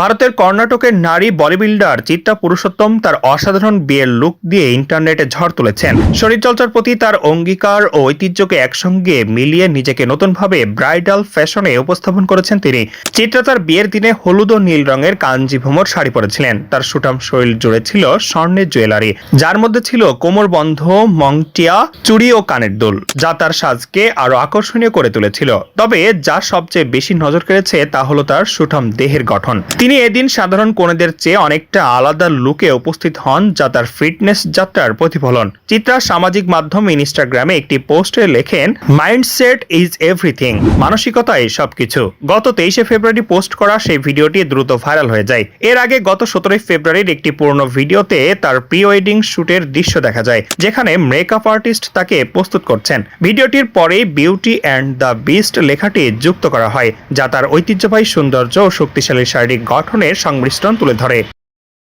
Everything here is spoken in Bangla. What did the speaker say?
ভারতের কর্ণাটকের নারী বডি বিল্ডার চিত্রা পুরুষোত্তম তার অসাধারণ বিয়ের লুক দিয়ে ইন্টারনেটে ঝড় তুলেছেন। শরীরচর্চার প্রতি তার অঙ্গীকার ও ঐতিহ্যকে একসঙ্গে মিলিয়ে নিজেকে নতুনভাবে ব্রাইডাল ফ্যাশনে উপস্থাপন করেছেন তিনি। চিত্রা তার বিয়ের দিনে হলুদ ও নীল রঙের কাঞ্জি ভ্রমর শাড়ি পরেছিলেন। তার সুঠাম শরীর জুড়ে ছিল স্বর্ণের জুয়েলারি যার মধ্যে ছিল কোমর বন্ধ, মংটিয়া, চুড়ি ও কানের দোল, যা তার সাজকে আরও আকর্ষণীয় করে তুলেছিল। তবে যা সবচেয়ে বেশি নজর কেড়েছে তা হলো তার সুঠাম দেহের গঠন। তিনি এদিন সাধারণ কোণেদের চেয়ে অনেকটা আলাদা লুকে উপস্থিত হন যা তার ফিটনেস যাত্রার প্রতিফলন। চিত্রা সামাজিক মাধ্যম ইনস্টাগ্রামে একটি পোস্টে লেখেন, মাইন্ডসেট ইজ এভরিথিং মানসিকতাই সবকিছু। গত তেইশে ফেব্রুয়ারি পোস্ট করা সেই ভিডিওটি দ্রুত ভাইরাল হয়ে যায়। এর আগে গত সতেরোই ফেব্রুয়ারির একটি পুরনো ভিডিওতে তার প্রি ওয়েডিং শুটের দৃশ্য দেখা যায়, যেখানে মেকআপ আর্টিস্ট তাকে প্রস্তুত করছেন। ভিডিওটির পরে বিউটি অ্যান্ড দ্য বিস্ট লেখাটি যুক্ত করা হয়, যা তার ঐতিহ্যবাহী সৌন্দর্য ও শক্তিশালী শারীরিক গঠনের সংমিশ্রণ তুলে ধরে।